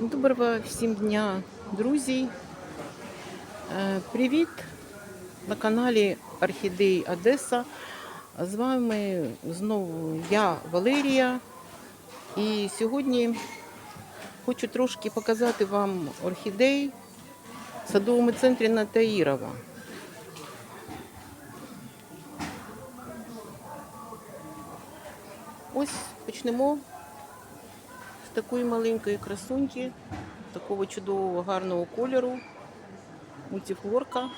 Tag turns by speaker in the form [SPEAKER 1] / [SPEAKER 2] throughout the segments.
[SPEAKER 1] Доброго всім дня, друзі. Е, Привіт на каналі Орхідей Одеса. З вами знову я, Валерія. І сьогодні хочу трошки показати вам орхідей в садовому центрі на Таїрова. Ось почнемо такої маленької красуньки, такого чудового гарного кольору. Мультифлорка.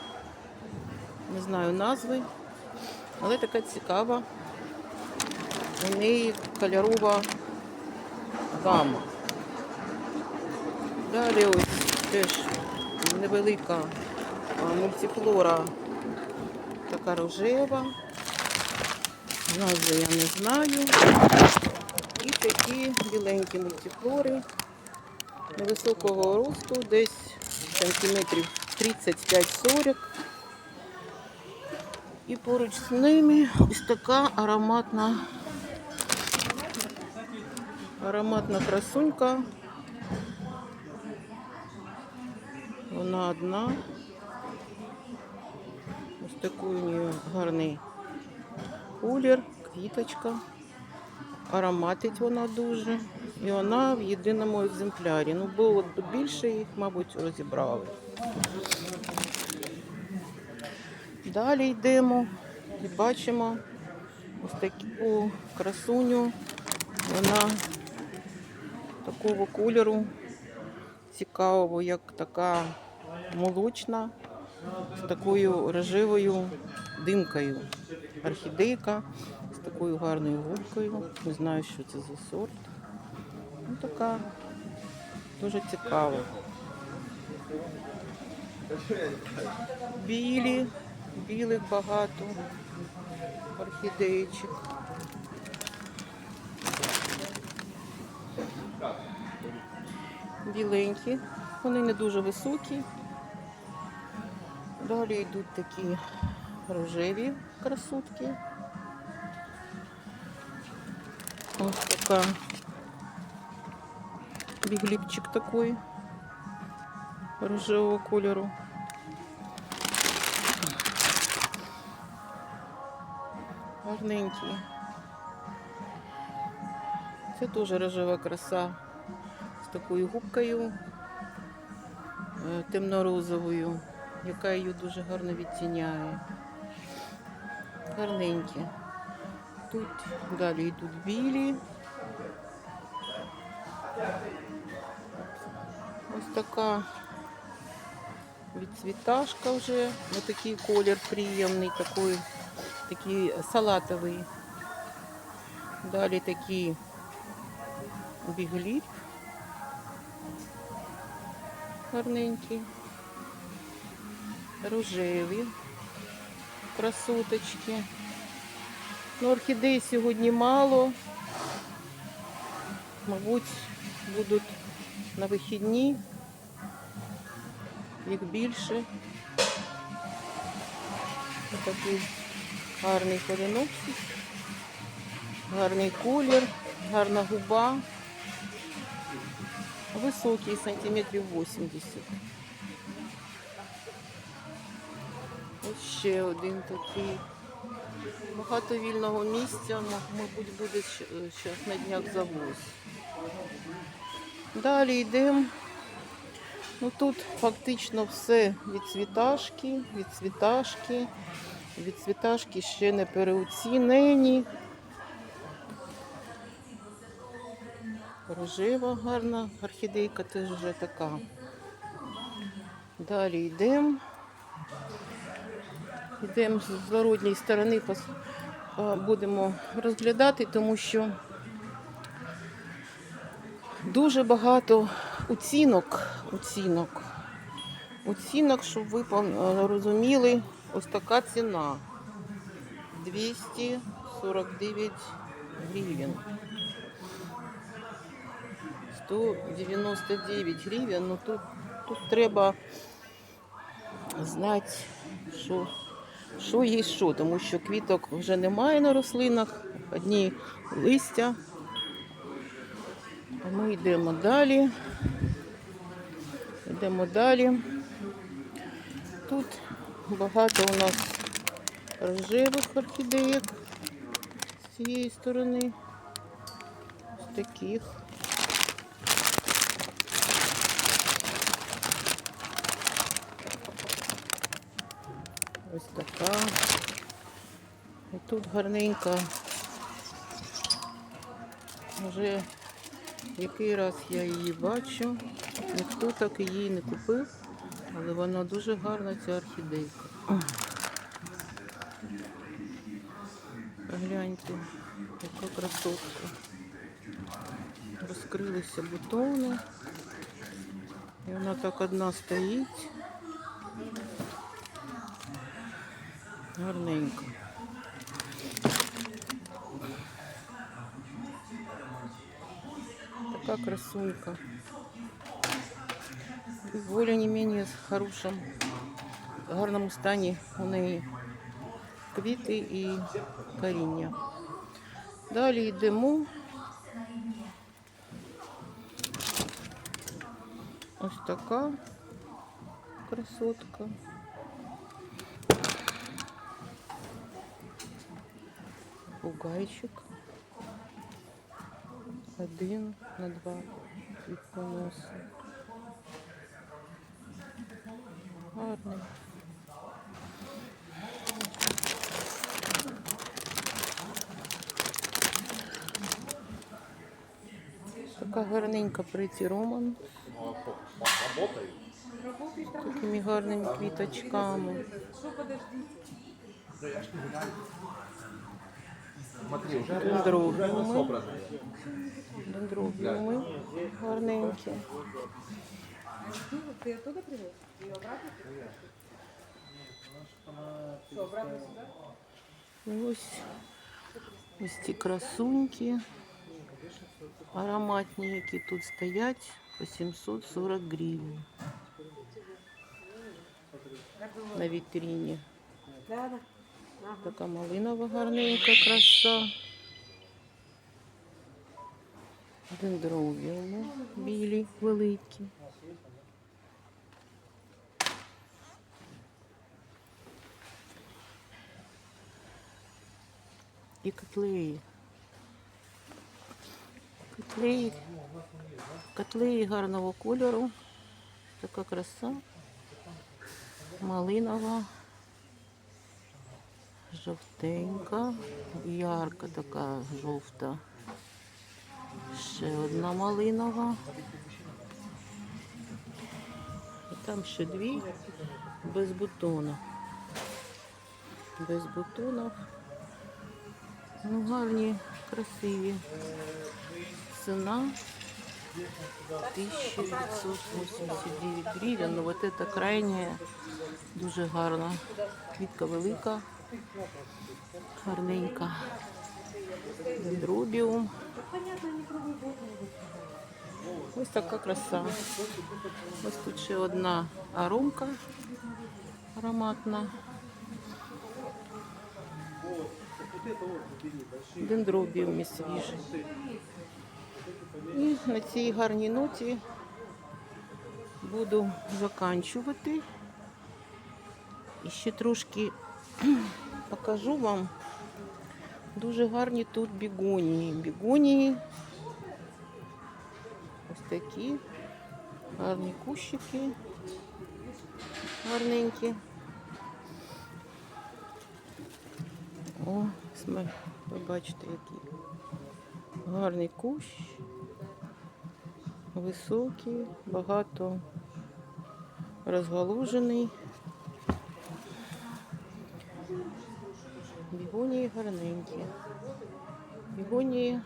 [SPEAKER 1] Не знаю назви, але така цікава. У неї кольорова гама. Далі ось теж невелика мультифлора, така рожева. Назви я не знаю. І такі біленькі мультифлори невисокого росту, десь сантиметрів 35-40. І поруч з ними ось така ароматна ароматна красунька. Вона одна. Ось такий у неї гарний колір, квіточка. Ароматить вона дуже. І вона в єдиному екземплярі. Ну, було більше їх, мабуть, розібрали. Далі йдемо і бачимо ось таку красуню. Вона такого кольору цікавого, як така молочна, з такою рожевою димкою. Орхідейка такою гарною губкою. Не знаю, що це за сорт. Ну, така дуже цікава. Білі, білих багато орхідеєчок. Біленькі, вони не дуже високі. Далі йдуть такі рожеві красотки. Така бігліпчик такий рожевого кольору. Гарненький. Це теж рожева краса з такою губкою е, темно-розовою, яка її дуже гарно відтіняє. Гарненькі. Тут далі йдуть білі. Ось така відцвіташка вже. Ось такий колір приємний, такий, такий салатовий. Далі такий бігліп. Гарненький. Рожеві красоточки. Ну, орхідей сьогодні мало. Мабуть, будуть на вихідні. Їх більше. Ось такий гарний корінопсис, гарний колір, гарна губа. Високий, сантиметрів 80. Ось ще один такий. Багато вільного місця, мабуть, буде зараз на днях завоз. Далі йдемо. Ну тут фактично все від цвіташки, від цвіташки, від цвіташки ще не переоцінені. Рожева гарна орхідейка теж вже така. Далі йдемо. Йдемо з зворотньої сторони, будемо розглядати, тому що дуже багато оцінок, оцінок, оцінок, щоб ви пам- розуміли, ось така ціна. 249 гривень. 199 гривень, ну тут, тут треба знати, що що є що, тому що квіток вже немає на рослинах, одні листя. Ми йдемо далі. Йдемо далі. Тут багато у нас рожевих орхідеїк з цієї сторони. Ось таких. Ось така. І тут гарненька. Вже який раз я її бачу. Ніхто так її не купив, але вона дуже гарна, ця орхідейка. Гляньте, яка красотка. Розкрилися бутони. І вона так одна стоїть. Гарненько. Така красунька. І в более-не-менее хорошому, гарному стані у неї квіти і коріння. Далі йдемо. Ось така красотка. Пугайчик. Один на два квітконоси. Гарний. Така гарненька приті Роман. Такими гарними квіточками. Дендробіуми. Дендробіуми гарненькі.
[SPEAKER 2] Ты оттуда привез? И обратно? Что, обратно сюда?
[SPEAKER 1] І ось, ось ці красуньки. Ароматні, які тут стоять по 740 гривень на вітрині. Така малинова гарненька краса. Дендробіуми білі, великі. І котлеї. Котлеї. Котлеї гарного кольору. Така краса. Малинова. Жовтенька, ярка така жовта. Ще одна малинова. І там ще дві без бутона. Без бутонів. Ну, гарні, красиві. Ціна 1989 гривень. Ну, вот это крайняя, дуже гарна. Квітка велика, гарненька. Дендробіум. Ось така краса. Ось тут ще одна аромка ароматна. Дендробіум свіжий. І на цій гарній ноті буду заканчувати. І ще трошки покажу вам. Дуже гарні тут бігонії. Бігонії. Ось такі. Гарні кущики. Гарненькі. О, ви бачите, який гарний кущ. Високий, багато розгалужений. Бігонії гарненькі. Бігонії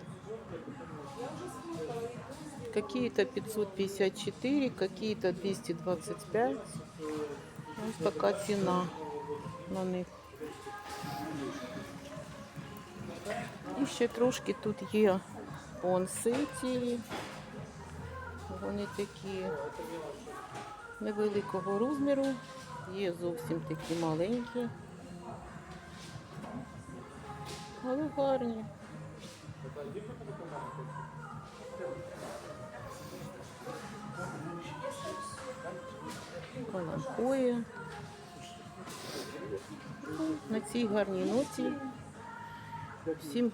[SPEAKER 1] какие-то 554, какие-то 225. Ось така ціна на них. І ще трошки тут є понсеті. Вони такі невеликого розміру, є зовсім такі маленькі. Але гарні. Паланкої. На цій гарній ноті. Всім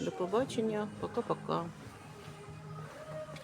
[SPEAKER 1] до побачення. Пока-пока.